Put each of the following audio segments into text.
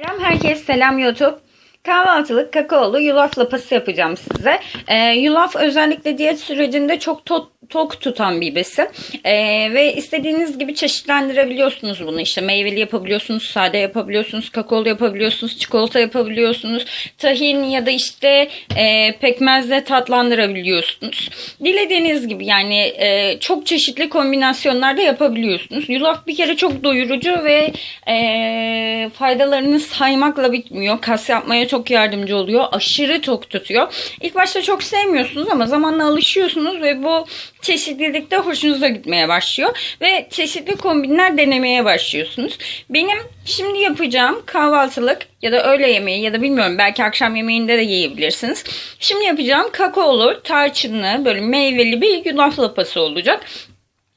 Selam herkes, selam YouTube. Kahvaltılık kakaolu yulaf lapası yapacağım size. Ee, yulaf özellikle diyet sürecinde çok to- tok tutan bir besin. Ee, ve istediğiniz gibi çeşitlendirebiliyorsunuz bunu. İşte meyveli yapabiliyorsunuz, sade yapabiliyorsunuz, kakaolu yapabiliyorsunuz, çikolata yapabiliyorsunuz. Tahin ya da işte e, pekmezle tatlandırabiliyorsunuz. Dilediğiniz gibi yani e, çok çeşitli kombinasyonlarda yapabiliyorsunuz. Yulaf bir kere çok doyurucu ve e, faydalarını saymakla bitmiyor. Kas yapmaya çok yardımcı oluyor. Aşırı tok tutuyor. İlk başta çok sevmiyorsunuz ama zamanla alışıyorsunuz ve bu çeşitlilikte hoşunuza gitmeye başlıyor. Ve çeşitli kombinler denemeye başlıyorsunuz. Benim şimdi yapacağım kahvaltılık ya da öğle yemeği ya da bilmiyorum belki akşam yemeğinde de yiyebilirsiniz. Şimdi yapacağım kakaolu, tarçınlı, böyle meyveli bir yulaf lapası olacak.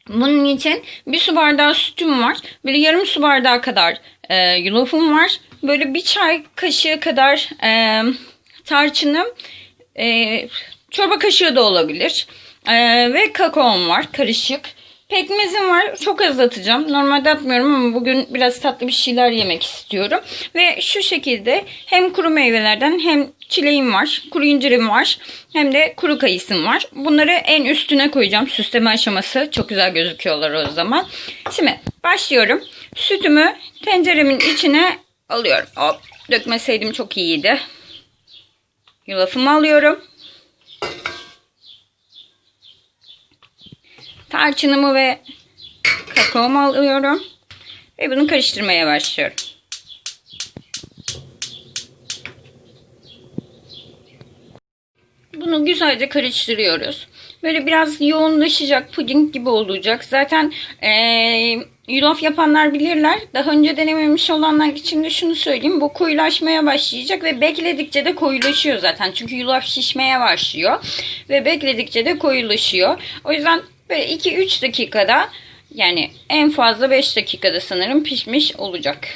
Bunun için bir su bardağı sütüm var. Böyle yarım su bardağı kadar e, yulafım var. Böyle bir çay kaşığı kadar e, tarçınım. E, çorba kaşığı da olabilir. E, ve kakaom var karışık. Pekmezim var. Çok az atacağım. Normalde atmıyorum ama bugün biraz tatlı bir şeyler yemek istiyorum. Ve şu şekilde hem kuru meyvelerden hem çileğim var. Kuru incirim var. Hem de kuru kayısım var. Bunları en üstüne koyacağım. Süsleme aşaması. Çok güzel gözüküyorlar o zaman. Şimdi başlıyorum. Sütümü tenceremin içine alıyorum. Hop. Dökmeseydim çok iyiydi. Yulafımı alıyorum. Tarçınımı ve kakaomu alıyorum. Ve bunu karıştırmaya başlıyorum. Bunu güzelce karıştırıyoruz. Böyle biraz yoğunlaşacak, puding gibi olacak. Zaten eee yulaf yapanlar bilirler. Daha önce denememiş olanlar için de şunu söyleyeyim. Bu koyulaşmaya başlayacak ve bekledikçe de koyulaşıyor zaten. Çünkü yulaf şişmeye başlıyor. Ve bekledikçe de koyulaşıyor. O yüzden böyle 2-3 dakikada yani en fazla 5 dakikada sanırım pişmiş olacak.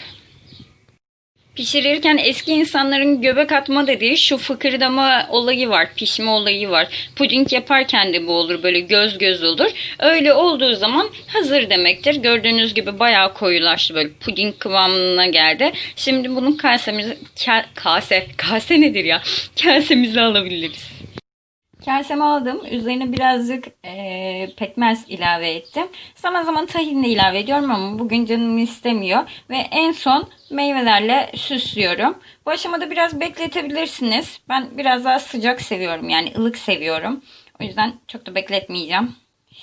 Pişirirken eski insanların göbek atma dediği şu fıkırdama olayı var, pişme olayı var. Puding yaparken de bu olur, böyle göz göz olur. Öyle olduğu zaman hazır demektir. Gördüğünüz gibi bayağı koyulaştı, böyle puding kıvamına geldi. Şimdi bunun kasemizi, ka- kase, kase nedir ya? Kasemizi alabiliriz. Kasemi aldım. Üzerine birazcık eee, pekmez ilave ettim. Zaman zaman tahin de ilave ediyorum ama bugün canım istemiyor. Ve en son meyvelerle süslüyorum. Bu aşamada biraz bekletebilirsiniz. Ben biraz daha sıcak seviyorum. Yani ılık seviyorum. O yüzden çok da bekletmeyeceğim.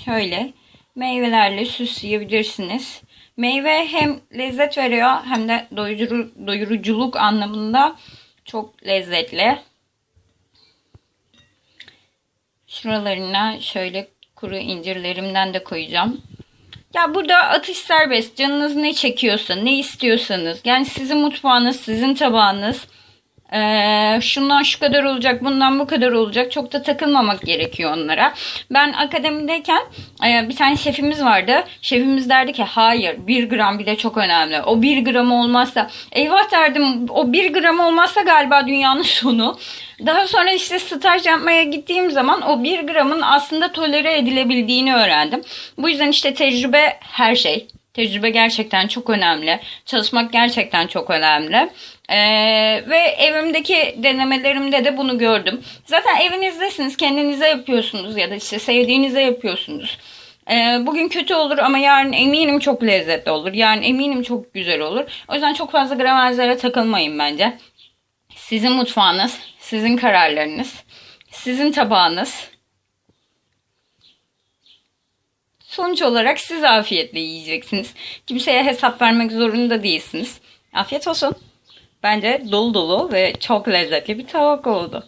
Şöyle meyvelerle süsleyebilirsiniz. Meyve hem lezzet veriyor hem de doyuru, doyuruculuk anlamında çok lezzetli. Şuralarına şöyle kuru incirlerimden de koyacağım. Ya burada atış serbest. Canınız ne çekiyorsa, ne istiyorsanız. Yani sizin mutfağınız, sizin tabağınız. Ee, şundan şu kadar olacak, bundan bu kadar olacak. Çok da takılmamak gerekiyor onlara. Ben akademideyken e, bir tane şefimiz vardı. Şefimiz derdi ki hayır bir gram bile çok önemli. O bir gram olmazsa eyvah derdim o bir gram olmazsa galiba dünyanın sonu. Daha sonra işte staj yapmaya gittiğim zaman o bir gramın aslında tolere edilebildiğini öğrendim. Bu yüzden işte tecrübe her şey. Tecrübe gerçekten çok önemli. Çalışmak gerçekten çok önemli. Ee, ve evimdeki denemelerimde de bunu gördüm. Zaten evinizdesiniz, kendinize yapıyorsunuz ya da işte sevdiğinize yapıyorsunuz. Ee, bugün kötü olur ama yarın eminim çok lezzetli olur. Yarın eminim çok güzel olur. O yüzden çok fazla gramajlara takılmayın bence. Sizin mutfağınız, sizin kararlarınız, sizin tabağınız. Sonuç olarak siz afiyetle yiyeceksiniz. Kimseye hesap vermek zorunda değilsiniz. Afiyet olsun. Bence dolu dolu ve çok lezzetli bir tavuk oldu.